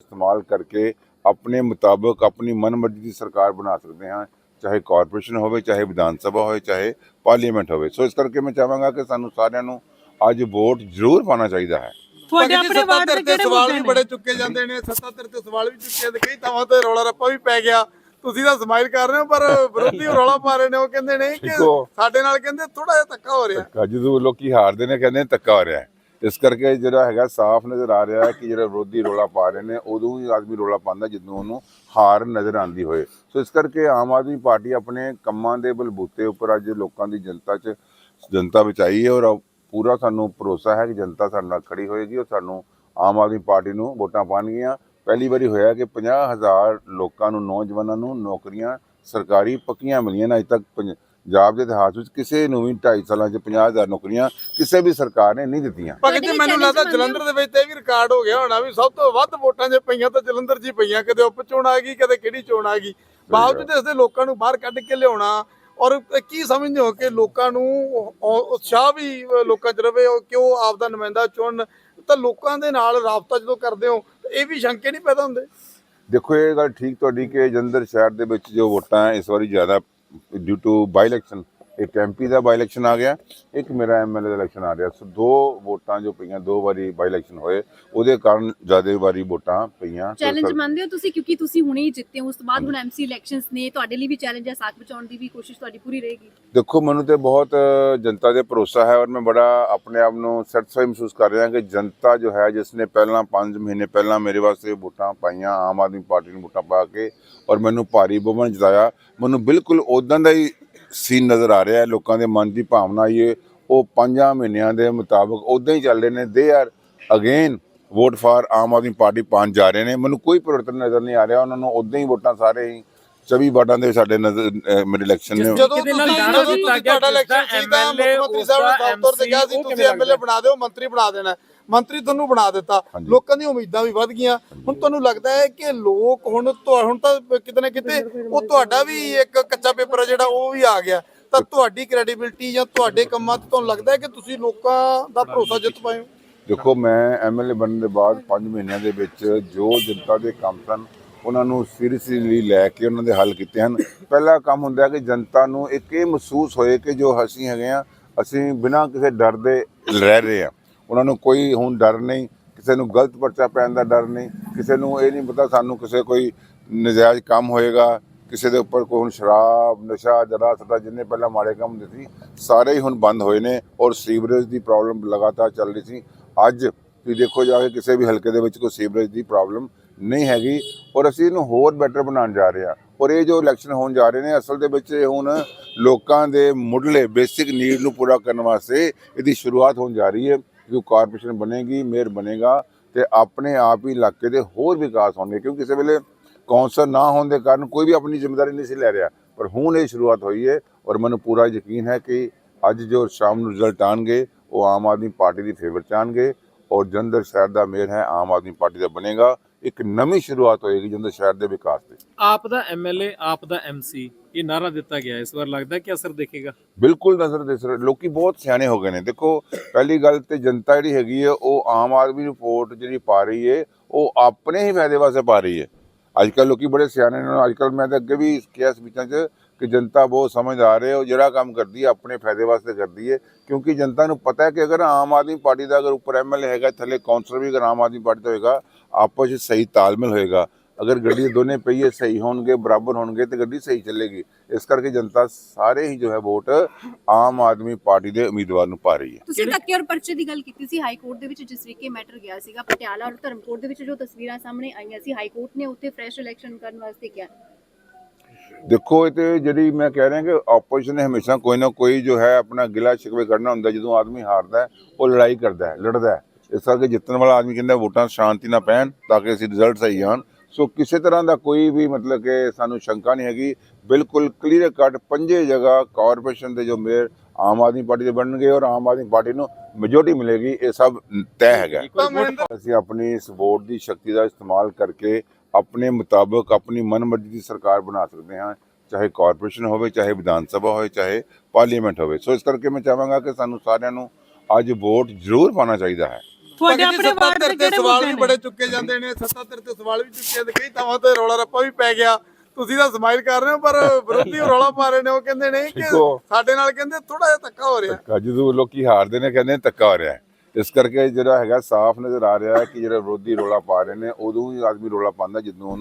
ਇਸਤੇਮਾਲ ਕਰਕੇ ਆਪਣੇ ਮੁਤਾਬਕ ਆਪਣੀ ਮਨਮਰਜ਼ੀ ਦੀ ਸਰਕਾਰ ਬਣਾ ਸਕਦੇ ਹਾਂ ਚਾਹੇ ਕਾਰਪੋਰੇਸ਼ਨ ਹੋਵੇ ਚਾਹੇ ਵਿਧਾਨ ਸਭਾ ਹੋਵੇ ਚਾਹੇ ਪਾਰਲੀਮੈਂਟ ਹੋਵੇ। ਸੋ ਇਸ ਕਰਕੇ ਮੈਂ ਚਾਹਾਂਗਾ ਕਿ ਸਾਨੂੰ ਸਾਰਿਆਂ ਨੂੰ ਅੱਜ ਵੋਟ ਜ਼ਰੂਰ ਪਾਣਾ ਚਾਹੀਦਾ ਹੈ। ਤੁਹਾਡੇ ਆਪਣੇ ਵਾਰਡ ਦੇ ਕਿਹੜੇ ਸਵਾਲ ਵੀ ਬੜੇ ਚੁੱਕੇ ਜਾਂਦੇ ਨੇ ਸੱਤਾ ਧਿਰ ਤੇ ਸਵਾਲ ਵੀ ਚੁੱਕੇ ਤੇ ਕਈ ਥਾਵਾਂ ਤੇ ਰੌਲਾ ਰੱਪਾ ਵੀ ਪੈ ਗਿਆ। ਤੁਸੀਂ ਤਾਂ ਸਮਾਈਲ ਕਰ ਰਹੇ ਹੋ ਪਰ ਵਿਰੋਧੀ ਰੌਲਾ ਪਾ ਰਹੇ ਨੇ ਉਹ ਕਹਿੰਦੇ ਨੇ ਕਿ। ਸਾਡੇ ਨਾਲ ਕਹਿੰਦੇ ਥੋੜਾ ਜਿਹਾ ਧੱਕਾ ਹੋ ਰਿਹਾ। ਧੱਕਾ ਜਦੋਂ ਲੋਕੀ ਹਾਰਦੇ ਨੇ ਕਹਿੰਦੇ ਧੱਕਾ ਹੋ ਰਿਹਾ ਇਸ ਕਰਕੇ ਜਿਹੜਾ ਹੈਗਾ ਸਾਫ਼ ਨਜ਼ਰ ਆ ਰਿਹਾ ਹੈ ਕਿ ਜਿਹੜਾ ਵਿਰੋਧੀ ਰੋਲਾ ਪਾ ਰਹੇ ਨੇ, ਉਦੋਂ ਹੀ ਆਦਮੀ ਰੋਲਾ ਪਾਉਂਦਾ ਜਦੋਂ ਉਹਨੂੰ ਹਾਰ ਨਜ਼ਰ ਆਉਂਦੀ ਹੋਏ। ਸੋ ਇਸ ਕਰਕੇ ਆਮ ਆਦਮੀ ਪਾਰਟੀ ਆਪਣੇ ਕੰਮਾਂ ਦੇ ਬਲਬੂਤੇ ਉੱਪਰ ਅੱਜ ਲੋਕਾਂ ਦੀ ਜਨਤਾ 'ਚ ਜਨਤਾ ਵਿੱਚ ਆਈ ਹੈ ਔਰ ਪੂਰਾ ਸਾਨੂੰ ਭਰੋਸਾ ਹੈ ਕਿ ਜਨਤਾ ਸਾਡੇ ਨਾਲ ਖੜੀ ਹੋਏਗੀ ਔਰ ਸਾਨੂੰ ਆਮ ਆਦਮੀ ਪਾਰਟੀ ਨੂੰ ਵੋਟਾਂ ਪਾਉਣਗੀਆਂ। ਪਹਿਲੀ ਵਾਰੀ ਹੋਇਆ ਕਿ 50000 ਲੋਕਾਂ ਨੂੰ, ਨੌਜਵਾਨਾਂ ਨੂੰ ਨੌਕਰੀਆਂ ਸਰਕਾਰੀ ਪੱਕੀਆਂ ਮਿਲੀਆਂ ਨੇ, ਅਜੇ ਤੱਕ ਪੰਜਾਬ ਦੇ ਇਤਿਹਾਸ ਵਿੱਚ ਕਿਸੇ ਨੂੰ ਵੀ 2.5 ਸਾਲਾਂ 'ਚ 50000 ਨੌਕਰੀਆਂ ਕਿਸੇ ਵੀ ਸਰਕਾਰ ਨੇ ਨਹੀਂ ਦਿੱਤੀਆਂ। ਤੁਹਾਡੇ ਜੀ ਮੈਨੂੰ ਲੱਗਦਾ? ਜਲੰਧਰ ਦੇ ਵਿੱਚ ਤੇ ਇਹ ਵੀ ਰਿਕਾਰਡ ਹੋ ਗਿਆ ਹੋਣਾ ਵੀ ਸਭ ਤੋਂ ਵੱਧ ਵੋਟਾਂ ਜੇ ਪਈਆਂ ਤਾਂ ਜਲੰਧਰ 'ਚ ਹੀ ਪਈਆਂ ਕਦੇ ਉਪ ਚੋਣ ਆ ਗਈ ਕਦੇ ਕਿਹੜੀ ਚੋਣ ਆ ਗਈ। ਬਾਵਜੂਦ ਇਸ ਦੇ ਲੋਕਾਂ ਨੂੰ ਬਾਹਰ ਕੱਢ ਕੇ ਲਿਆਉਣਾ ਔਰ ਕੀ ਸਮਝਦੇ ਹੋ ਕਿ ਲੋਕਾਂ ਨੂੰ ਉਤਸ਼ਾਹ ਵੀ ਲੋਕਾਂ 'ਚ ਰਵੇ ਉਹ ਕਿਉਂ ਆਪ ਦਾ ਨੁਮਾਇੰਦਾ ਚੁਣਨ? ਤਾਂ ਲੋਕਾਂ ਦੇ ਨਾਲ ਰਾਬਤਾ ਜਦੋਂ ਕਰਦੇ ਹੋ ਤਾਂ ਇਹ ਵੀ ਸ਼ੰਕੇ ਨਹੀਂ ਪੈਦਾ ਹੁੰਦੇ? ਦੇਖੋ ਇਹ ਗੱਲ ਠੀਕ ਤੁਹਾਡੀ ਕਿ ਜਲੰਧਰ ਸ਼ਹਿਰ ਦੇ ਵਿੱਚ ਜੋ ਵੋਟਾਂ ਇਸ ਵਾਰੀ ਜ਼ਿਆਦਾ ਡਿਊ ਟੂ ਬਾਈ ਇਲੈਕਸ਼ਨ ਇੱਕ ਐਮਪੀ ਦਾ ਬਾਈ ਇਲੈਕਸ਼ਨ ਆ ਗਿਆ ਇੱਕ ਮੇਰਾ ਐਮਐਲਏ ਦਾ ਇਲੈਕਸ਼ਨ ਆ ਰਿਹਾ। ਸੋ ਦੋ ਵੋਟਾਂ ਜੋ ਪਈਆਂ ਦੋ ਵਾਰੀ ਬਾਈ ਇਲੈਕਸ਼ਨ ਹੋਏ ਉਹਦੇ ਕਾਰਨ ਜ਼ਿਆਦਾ ਵਾਰੀ ਵੋਟਾਂ ਪਈਆਂ। ਚੈਲੰਜ ਮੰਨਦੇ ਹੋ ਤੁਸੀਂ? ਕਿਉਂਕਿ ਤੁਸੀਂ ਹੁਣੇ ਹੀ ਜਿੱਤੇ ਹੋ ਉਸ ਤੋਂ ਬਾਅਦ ਹੁਣ ਐਮਸੀ ਇਲੈਕਸ਼ਨਸ ਨੇ ਤੁਹਾਡੇ ਲਈ ਵੀ ਚੈਲੰਜ ਹੈ ਸਾਥ ਬਚਾਉਣ ਦੀ ਵੀ ਕੋਸ਼ਿਸ਼ ਤੁਹਾਡੀ ਪੂਰੀ ਰਹੇਗੀ। ਦੇਖੋ ਮੈਨੂੰ ਤੇ ਬਹੁਤ ਜਨਤਾ ਦੇ ਭਰੋਸਾ ਹੈ ਔਰ ਮੈਂ ਬੜਾ ਆਪਣੇ ਆਪ ਨੂੰ ਸੈਟੀਸਫਾਈ ਮਹਿਸੂਸ ਕਰ ਰਿਹਾ ਕਿ ਜਨਤਾ ਜੋ ਹੈ ਜਿਸ ਨੇ ਪਹਿਲਾਂ 5 ਮਹੀਨੇ ਪਹਿਲਾਂ ਮੇਰੇ ਵਾਸਤੇ ਵੋਟਾਂ ਪਾਈਆਂ ਆਮ ਆਦਮੀ ਪਾਰਟੀ ਨੂੰ ਵੋਟਾਂ ਪਾ ਕੇ ਔਰ ਮੈਨੂੰ ਭਾਰੀ ਬਹੁਮਤ ਜਿਤਾਇਆ ਮੈਨੂੰ ਬਿਲਕੁਲ ਉਦਾਂ ਦਾ ਹੀ ਸੀਨ ਨਜ਼ਰ ਆ ਰਿਹਾ ਹੈ ਲੋਕਾਂ ਦੇ ਮਨ ਦੀ ਭਾਵਨਾ ਇਹ ਉਹ 5 ਮਹੀਨਿਆਂ ਦੇ ਮੁਤਾਬਕ ਉਦਾਂ ਹੀ ਚੱਲ ਰਹੇ ਨੇ। They are again vote for Aam Aadmi Party ਪਾਉਣ ਜਾ ਰਹੇ ਨੇ। ਮੈਨੂੰ ਕੋਈ ਪਰਿਵਰਤਨ ਨਜ਼ਰ ਨਹੀਂ ਆ ਰਿਹਾ। ਉਹਨਾਂ ਨੂੰ ਉਦਾਂ ਹੀ ਵੋਟਾਂ ਸਾਰੇ ਹੀ 24 ਵਾਰਡਾਂ ਦੇ ਸਾਡੇ ਨਜ਼ਰ ਮੇਰੇ ਇਲੈਕਸ਼ਨ ਨੇ। ਜਦੋਂ ਤੁਹਾਡਾ ਇਲੈਕਸ਼ਨ ਸੀ ਤਾਂ MLA ਮੁੱਖ ਮੰਤਰੀ ਸਾਹਿਬ ਨੇ ਤੌਰ ਤੇ ਕਿਹਾ ਸੀ ਤੁਸੀਂ ਐਮਐਲਏ ਬਣਾ ਦਿਓ ਮੰਤਰੀ ਬਣਾ ਦੇਣਾ। ਮੰਤਰੀ ਤੁਹਾਨੂੰ ਬਣਾ ਦਿੱਤਾ। ਲੋਕਾਂ ਦੀਆਂ ਉਮੀਦਾਂ ਵੀ ਵੱਧ ਗਈਆਂ। ਹੁਣ ਤੁਹਾਨੂੰ ਲੱਗਦਾ ਹੈ ਕਿ ਲੋਕ ਹੁਣ ਹੁਣ ਤਾਂ ਕਿਤੇ ਨਾ ਕਿਤੇ ਉਹ ਤੁਹਾਡਾ ਵੀ ਇੱਕ ਕੱਚਾ ਪੇਪਰ ਹੈ ਜਿਹੜਾ ਉਹ ਵੀ ਆ ਗਿਆ। ਤਾਂ ਤੁਹਾਡੀ ਕ੍ਰੈਡੀਬਿਲਟੀ ਜਾਂ ਤੁਹਾਡੇ ਕੰਮਾਂ ਤੇ ਤੁਹਾਨੂੰ ਲੱਗਦਾ ਹੈ ਕਿ ਤੁਸੀਂ ਲੋਕਾਂ ਦਾ ਭਰੋਸਾ ਜਿੱਤ ਪਾਏ ਹੋ? ਦੇਖੋ ਮੈਂ ਐਮਐਲਏ ਬਣਨ ਦੇ ਬਾਅਦ 5 ਮਹੀਨਿਆਂ ਦੇ ਵਿੱਚ ਜੋ ਜਨਤਾ ਦੇ ਕੰਮ ਸਨ ਉਹਨਾਂ ਨੂੰ ਸੀਰੀਅਸਲੀ ਲੈ ਕੇ ਉਹਨਾਂ ਦੇ ਹੱਲ ਕੀਤੇ ਹਨ। ਪਹਿਲਾ ਕੰਮ ਹੁੰਦਾ ਹੈ ਕਿ ਜਨਤਾ ਨੂੰ ਇੱਕ ਇਹ ਮਹਿਸੂਸ ਹੋਏ ਕਿ ਜੋ ਅਸੀਂ ਹੈਗੇ ਆ ਅਸੀਂ ਬਿਨਾਂ ਕਿਸੇ ਡਰ ਦੇ ਰਹਿ ਰਹੇ ਆ ਉਹਨਾਂ ਨੂੰ ਕੋਈ ਹੁਣ ਡਰ ਨਹੀਂ, ਕਿਸੇ ਨੂੰ ਗਲਤ ਪਰਚਾ ਪੈਣ ਦਾ ਡਰ ਨਹੀਂ, ਕਿਸੇ ਨੂੰ ਇਹ ਨਹੀਂ ਪਤਾ ਸਾਨੂੰ ਕਿਸੇ ਕੋਈ ਨਜਾਇਜ਼ ਕੰਮ ਹੋਏਗਾ, ਕਿਸੇ ਦੇ ਉੱਪਰ ਕੋਈ ਹੁਣ ਸ਼ਰਾਬ, ਨਸ਼ਾ, ਜਰਾ ਸਦਾ ਜਿੰਨੇ ਪਹਿਲਾਂ ਮਾੜੇ ਕੰਮ ਹੁੰਦੇ ਸੀ, ਸਾਰੇ ਹੀ ਹੁਣ ਬੰਦ ਹੋਏ ਨੇ ਔਰ ਸੀਵਰੇਜ ਦੀ ਪ੍ਰੋਬਲਮ ਲਗਾਤਾਰ ਚੱਲ ਰਹੀ ਸੀ। ਅੱਜ ਤੁਸੀਂ ਦੇਖੋ ਜਾ ਕੇ ਕਿਸੇ ਵੀ ਹਲਕੇ ਦੇ ਵਿੱਚ ਕੋਈ ਸੀਵਰੇਜ ਦੀ ਪ੍ਰੋਬਲਮ ਨਹੀਂ ਹੈਗੀ ਔਰ ਅਸੀਂ ਇਹਨੂੰ ਹੋਰ ਬੈਟਰ ਬਣਾਉਣ ਜਾ ਰਹੇ ਹਾਂ। ਔਰ ਇਹ ਜੋ ਇਲੈਕਸ਼ਨ ਹੋਣ ਜਾ ਰਹੇ ਨੇ, ਅਸਲ ਦੇ ਵਿੱਚ ਹੁਣ ਲੋਕਾਂ ਦੇ ਮੁੱਢਲੇ ਬੇਸਿਕ ਨੀਡ ਨੂੰ ਪੂਰਾ ਕਰਨ ਵਾਸਤੇ ਇਹਦੀ ਸ਼ੁਰੂਆਤ ਹੋਣ ਜਾ ਰਹੀ ਹੈ। ਜੋ ਕਾਰਪੋਰੇਸ਼ਨ ਬਣੇਗੀ ਮੇਅਰ ਬਣੇਗਾ ਤੇ ਆਪਣੇ ਆਪ ਹੀ ਇਲਾਕੇ ਦੇ ਹੋਰ ਵਿਕਾਸ ਹੋਣਗੇ। ਕਿਉਂਕਿ ਕਿਸੇ ਵੇਲੇ ਕੌਂਸਲ ਨਾ ਹੋਣ ਦੇ ਕਾਰਨ ਕੋਈ ਵੀ ਆਪਣੀ ਜ਼ਿੰਮੇਵਾਰੀ ਨਹੀਂ ਸੀ ਲੈ ਰਿਹਾ। ਪਰ ਹੁਣ ਇਹ ਸ਼ੁਰੂਆਤ ਹੋਈ ਹੈ ਔਰ ਮੈਨੂੰ ਪੂਰਾ ਯਕੀਨ ਹੈ ਕਿ ਅੱਜ ਜੋ ਸ਼ਾਮ ਨੂੰ ਰਿਜ਼ਲਟ ਆਣਗੇ, ਉਹ ਆਮ ਆਦਮੀ ਪਾਰਟੀ ਦੀ ਫੇਵਰ ਚ ਆਉਣਗੇ ਔਰ ਜਲੰਧਰ ਸ਼ਹਿਰ ਦਾ ਮੇਅਰ ਹੈ, ਆਮ ਆਦਮੀ ਪਾਰਟੀ ਦਾ ਬਣੇਗਾ। ਇੱਕ ਨਵੀਂ ਸ਼ੁਰੂਆਤ ਹੋਏਗੀ ਜਲੰਧਰ ਸ਼ਹਿਰ ਦੇ ਵਿਕਾਸ ਦੀ ਆਪ ਦਾ ਐਮਐਲਏ ਆਪ ਦਾ ਐਮਸੀ ਇਹ ਨਾਰਾ ਦਿੱਤਾ ਗਿਆ ਇਸ ਵਾਰ ਲੱਗਦਾ ਕਿ ਅਸਰ ਦੇਖੇਗਾ? ਬਿਲਕੁਲ ਨਜ਼ਰ ਦੇ ਸਰ ਲੋਕੀ ਬਹੁਤ ਸਿਆਣੇ ਹੋ ਗਏ ਨੇ। ਦੇਖੋ ਪਹਿਲੀ ਗੱਲ ਤੇ ਜਨਤਾ ਜਿਹੜੀ ਹੈਗੀ ਹੈ ਉਹ ਆਮ ਆਦਮੀ ਨੂੰ ਵੋਟ ਜਿਹੜੀ ਪਾ ਰਹੀ ਹੈ ਉਹ ਆਪਣੇ ਹੀ ਫਾਇਦੇ ਵਾਸਤੇ ਪਾ ਰਹੀ ਹੈ। ਅੱਜ ਕੱਲ ਲੋਕੀ ਬੜੇ ਸਿਆਣੇ ਨੇ ਅੱਜ ਕੱਲ ਮੈਂ ਤਾਂ ਅੱਗੇ ਵੀ ਕਿਹਾ ਸਪੀਚਾਂ 'ਚ ਕਿ ਜਨਤਾ ਬਹੁਤ ਸਮਝਦਾਰ ਹੈ, ਉਹ ਜਿਹੜਾ ਕੰਮ ਕਰਦੀ ਹੈ, ਆਪਣੇ ਫਾਇਦੇ ਵਾਸਤੇ ਕਰਦੀ ਹੈ, ਕਿਉਂਕਿ ਜਨਤਾ ਨੂੰ ਪਤਾ ਹੈ ਕਿ ਅਗਰ ਆਮ ਆਦਮੀ ਪਾਰਟੀ ਦਾ ਅਗਰ ਉੱਪਰ ਐਮਐਲਏ ਹੈਗਾ, ਥੱਲੇ ਕਾਉਂਸਲਰ ਵੀ ਅਗਰ ਆਮ ਆਦਮੀ ਪਾਰਟੀ ਦਾ ਹੋਏਗਾ, ਆਪਸ ਵਿੱਚ ਸਹੀ ਤਾਲਮੇਲ ਹੋਏਗਾ। ਅਗਰ ਗੱਡੀ ਦੋਨੇ ਪਹੀਏ ਸਹੀ ਹੋਣਗੇ, ਬਰਾਬਰ ਹੋਣਗੇ, ਤੇ ਗੱਡੀ ਸਹੀ ਚੱਲੇਗੀ। ਇਸ ਕਰਕੇ ਜਨਤਾ ਸਾਰੇ ਹੀ ਜੋ ਹੈ ਵੋਟ ਆਮ ਆਦਮੀ ਪਾਰਟੀ ਦੇ ਉਮੀਦਵਾਰ ਨੂੰ ਪਾ ਰਹੀ ਹੈ। ਤੁਸੀਂ ਧੱਕੇ ਔਰ ਪਰਚੇ ਦੀ ਗੱਲ ਕੀਤੀ ਸੀ, ਹਾਈ ਕੋਰਟ ਦੇ ਵਿੱਚ ਜਿਸ ਤਰੀਕੇ ਮੈਟਰ ਗਿਆ ਸੀਗਾ, ਪਟਿਆਲਾ ਔਰ ਧਰਮਕੋਟ ਦੇ ਵਿੱਚ ਜੋ ਤਸਵੀਰਾਂ ਸਾਹਮਣੇ ਆਈਆਂ ਸੀ, ਹਾਈ ਕੋਰਟ ਨੇ ਉੱਥੇ ਫਰੈਸ਼ ਇਲੈਕਸ਼ਨ ਕਰਨ ਵਾਸਤੇ ਕਿਹਾ। ਦੇਖੋ ਇਹ ਤੇ ਜਿਹੜੀ ਮੈਂ ਕਹਿ ਰਿਹਾ ਕਿ ਆਪੋਜੀਸ਼ਨ ਨੇ ਹਮੇਸ਼ਾ ਕੋਈ ਨਾ ਕੋਈ ਜੋ ਹੈ ਆਪਣਾ ਗਿਲਾ ਸ਼ਿਕਵੇ ਕਰਨਾ ਹੁੰਦਾ ਜਦੋਂ ਆਦਮੀ ਹਾਰਦਾ ਹੈ ਉਹ ਲੜਾਈ ਕਰਦਾ ਹੈ ਲੜਦਾ ਹੈ। ਇਸ ਕਰਕੇ ਜਿੱਤਣ ਵਾਲਾ ਆਦਮੀ ਕਹਿੰਦਾ ਵੋਟਾਂ ਸ਼ਾਂਤੀ ਨਾਲ ਪੈਣ ਤਾਂ ਕਿ ਅਸੀਂ ਰਿਜ਼ਲਟ ਸਹੀ ਆਣ ਸੋ ਕਿਸੇ ਤਰ੍ਹਾਂ ਦਾ ਕੋਈ ਵੀ ਮਤਲਬ ਕਿ ਸਾਨੂੰ ਸ਼ੰਕਾ ਨਹੀਂ ਹੈਗੀ। ਬਿਲਕੁਲ ਕਲੀਅਰ ਕੱਟ ਪੰਜੇ ਜਗ੍ਹਾ ਕਾਰਪੋਰੇਸ਼ਨ ਦੇ ਜੋ ਮੇਅਰ ਆਮ ਆਦਮੀ ਪਾਰਟੀ ਦੇ ਬਣਨਗੇ ਔਰ ਆਮ ਆਦਮੀ ਪਾਰਟੀ ਨੂੰ ਮੈਜੋਰਟੀ ਮਿਲੇਗੀ ਇਹ ਸਭ ਤੈਅ ਹੈਗਾ। ਅਸੀਂ ਆਪਣੀ ਇਸ ਵੋਟ ਦੀ ਸ਼ਕਤੀ ਦਾ ਇਸਤੇਮਾਲ ਕਰਕੇ ਆਪਣੇ ਮੁਤਾਬਕ ਆਪਣੀ ਮਨਮਰਜ਼ੀ ਦੀ ਸਰਕਾਰ ਬਣਾ ਸਕਦੇ ਹਾਂ ਚਾਹੇ ਕਾਰਪੋਰੇਸ਼ਨ ਹੋਵੇ ਚਾਹੇ ਵਿਧਾਨ ਸਭਾ ਹੋਵੇ ਚਾਹੇ ਪਾਰਲੀਮੈਂਟ ਹੋਵੇ। ਸੋ ਇਸ ਕਰਕੇ ਮੈਂ ਚਾਹਾਂਗਾ ਕਿ ਸਾਨੂੰ ਸਾਰਿਆਂ ਨੂੰ ਅੱਜ ਵੋਟ ਜ਼ਰੂਰ ਪਾਣਾ ਚਾਹੀਦਾ ਹੈ। ਤੁਹਾਡੇ ਆਪਣੇ ਵਾਰਡ ਦੇ ਤੇ ਕਿਹੜੇ ਸਵਾਲ ਵੀ ਬੜੇ ਚੁੱਕੇ ਜਾਂਦੇ ਨੇ ਸੱਤਾਧਿਰ ਤੇ ਸਵਾਲ ਵੀ ਚੁੱਕੇ ਤੇ ਕਈ ਥਾਵਾਂ ਤੇ ਰੌਲਾ ਰੱਪਾ ਵੀ ਪੈ ਗਿਆ। ਤੁਸੀਂ ਤਾਂ ਸਮਾਈਲ ਕਰ ਰਹੇ ਹੋ ਪਰ ਵਿਰੋਧੀ ਰੌਲਾ ਪਾ ਰਹੇ ਨੇ ਉਹ ਕਹਿੰਦੇ ਨੇ ਕਿ। ਸਾਡੇ ਨਾਲ ਕਹਿੰਦੇ ਥੋੜਾ ਜਿਹਾ ਧੱਕਾ ਹੋ ਰਿਹਾ। ਧੱਕਾ ਜਦੋਂ ਲੋਕੀ ਹਾਰਦੇ ਨੇ ਕਹਿੰਦੇ ਧੱਕਾ ਹੋ ਰਿਹਾ ਇਸ ਕਰਕੇ ਜਿਹੜਾ ਹੈਗਾ ਸਾਫ਼ ਨਜ਼ਰ ਆ ਰਿਹਾ ਹੈ ਕਿ ਜਿਹੜਾ ਵਿਰੋਧੀ ਰੋਲਾ ਪਾ ਰਹੇ ਨੇ, ਉਦੋਂ ਹੀ ਆਦਮੀ ਰੋਲਾ ਪਾਉਂਦਾ ਜਦੋਂ ਉਹਨੂੰ